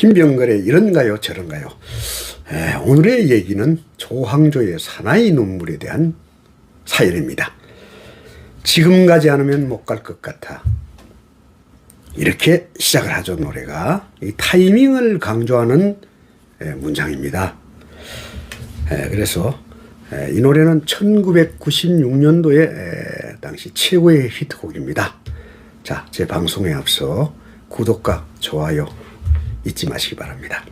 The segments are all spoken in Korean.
김병걸의 이런가요 저런가요 에, 오늘의 얘기는 조항조의 사나이 눈물에 대한 사연입니다. 지금 가지 않으면 못 갈 것 같아. 이렇게 시작을 하죠 노래가 이 타이밍을 강조하는 에, 문장입니다. 에, 그래서 에, 이 노래는 1996년도에 당시 최고의 히트곡입니다. 자, 제 방송에 앞서 구독과 좋아요 잊지 마시기 바랍니다.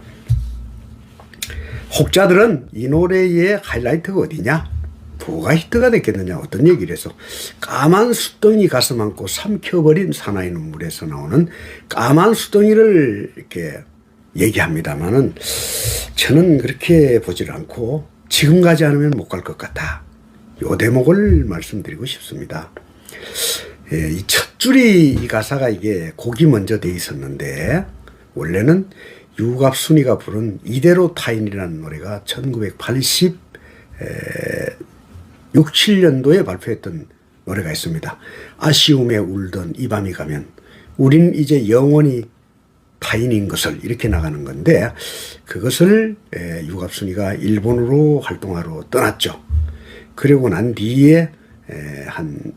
혹자들은 이 노래의 하이라이트가 어디냐? 뭐가 히트가 됐겠느냐? 어떤 얘기를 해서 까만 수덩이 가슴 안고 삼켜버린 사나이 눈물에서 나오는 까만 수덩이를 이렇게 얘기합니다만은 저는 그렇게 보질 않고 지금 가지 않으면 못 갈 것 같아. 요 대목을 말씀드리고 싶습니다. 예, 이 첫 줄이 이 가사가 이게 곡이 먼저 돼 있었는데 원래는 유갑순이가 부른 이대로 타인이라는 노래가 1980 6, 7년도에 발표했던 노래가 있습니다. 아쉬움에 울던 이 밤이 가면 우린 이제 영원히 타인인 것을 이렇게 나가는 건데 그것을 에, 유갑순이가 일본으로 활동하러 떠났죠. 그리고 난 뒤에 에, 한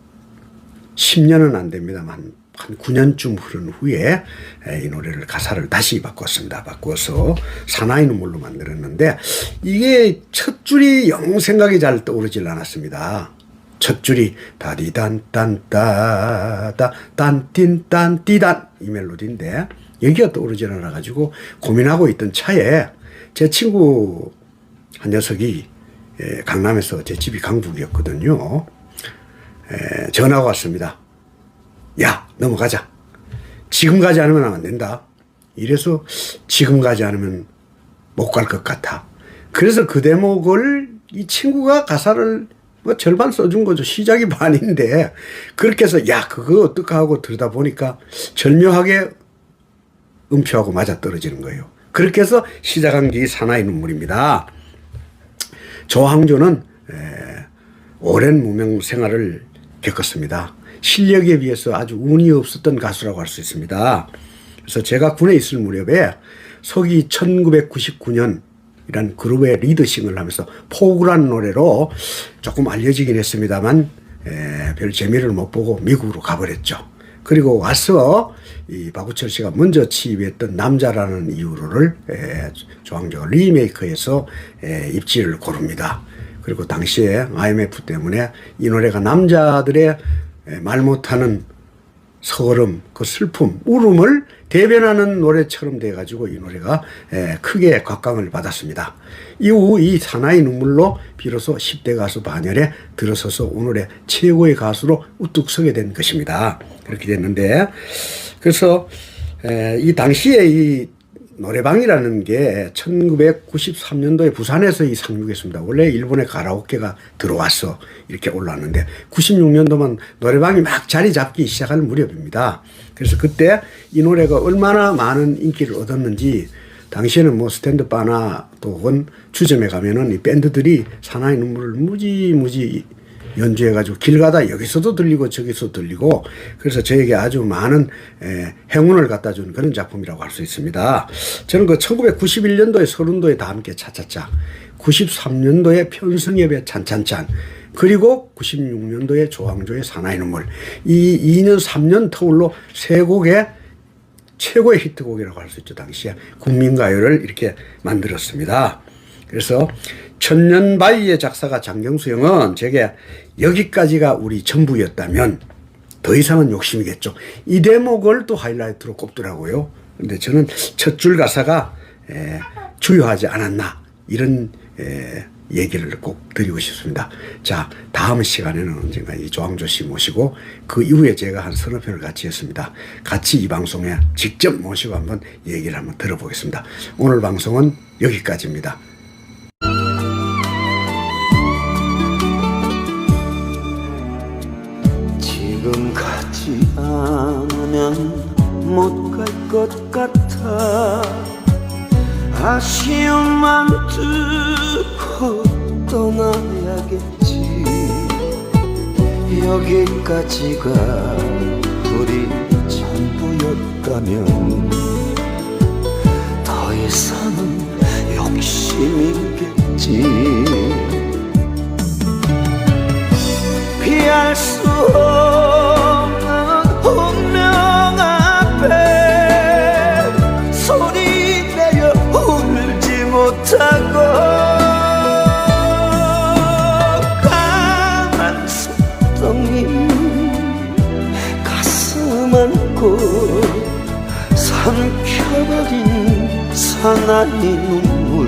10년은 안 됩니다만 한 9년쯤 흐른 후에 에, 이 노래를 가사를 다시 바꿨습니다. 바꿔서 사나이 눈물로 만들었는데 이게 첫 줄이 영 생각이 잘 떠오르질 않았습니다. 첫 줄이 다디단딴따다 딴틴딴띠단 이 멜로디인데 여기가 떠오르질 않아 가지고 고민하고 있던 차에 제 친구 한 녀석이 에, 강남에서 제 집이 강북이었거든요. 에, 전화가 왔습니다. 야, 넘어가자. 지금 가지 않으면 안 된다. 이래서 지금 가지 않으면 못 갈 것 같아. 그래서 그 대목을 이 친구가 가사를 뭐 절반 써준 거죠. 시작이 반인데. 그렇게 해서 야, 그거 어떡하 하고 들다 보니까 절묘하게 음표하고 맞아 떨어지는 거예요. 그렇게 해서 시작한 게 사나이 눈물입니다. 조항조는 에, 오랜 무명 생활을 겪었습니다. 실력에 비해서 아주 운이 없었던 가수라고 할 수 있습니다. 그래서 제가 군에 있을 무렵에 서기 1999년 이란 그룹의 리더싱을 하면서 포구라는 노래로 조금 알려지긴 했습니다만 에, 별 재미를 못 보고 미국으로 가버렸죠. 그리고 와서 이 박우철 씨가 먼저 취입했던 남자라는 이유로를 에, 조항조가 리메이크해서 에, 입지를 고릅니다. 그리고 당시에 IMF 때문에 이 노래가 남자들의 에, 말 못하는 서름, 그 슬픔, 울음을 대변하는 노래처럼 돼가지고 이 노래가 에, 크게 각광을 받았습니다. 이후 이 사나이 눈물로 비로소 10대 가수 반열에 들어서서 오늘의 최고의 가수로 우뚝 서게 된 것입니다. 그렇게 됐는데 그래서 에, 이 당시에 이 노래방이라는 게 1993년도에 부산에서 이 상륙했습니다. 원래 일본의 가라오케가 들어와서 이렇게 올라왔는데 96년도만 노래방이 막 자리 잡기 시작할 무렵입니다. 그래서 그때 이 노래가 얼마나 많은 인기를 얻었는지 당시에는 뭐 스탠드 바나 또 혹은 주점에 가면은 이 밴드들이 사나이 눈물을 무지무지 연주해가지고 길 가다 여기서도 들리고 저기서 들리고 그래서 저에게 아주 많은 에, 행운을 갖다 준 그런 작품이라고 할 수 있습니다. 저는 그 1991년도에 서른도에 다 함께 차차차 93년도에 편성엽의 찬찬찬 그리고 96년도에 조항조의 사나이 눈물 이 2년 3년 터울로 세 곡의 최고의 히트곡이라고 할 수 있죠. 당시에 국민가요를 이렇게 만들었습니다. 그래서 천년바위의 작사가 장경수 형은 제게 여기까지가 우리 전부였다면 더 이상은 욕심이겠죠. 이 대목을 또 하이라이트로 꼽더라고요. 근데 저는 첫 줄 가사가 에, 주요하지 않았나 이런 에, 얘기를 꼭 드리고 싶습니다. 자, 다음 시간에는 언젠가 이 조항조 씨 모시고 그 이후에 제가 한 서너 편을 같이 했습니다. 같이 이 방송에 직접 모시고 한번 얘기를 한번 들어보겠습니다. 오늘 방송은 여기까지입니다. 것 같아 아쉬움만 두고 떠나야겠지 여기까지가 우리 전부였다면 더 이상은 욕심이겠지 피할 수 없. 사나이 눈물.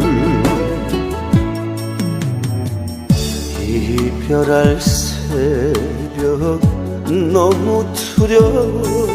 이별할 새벽 너무 두려워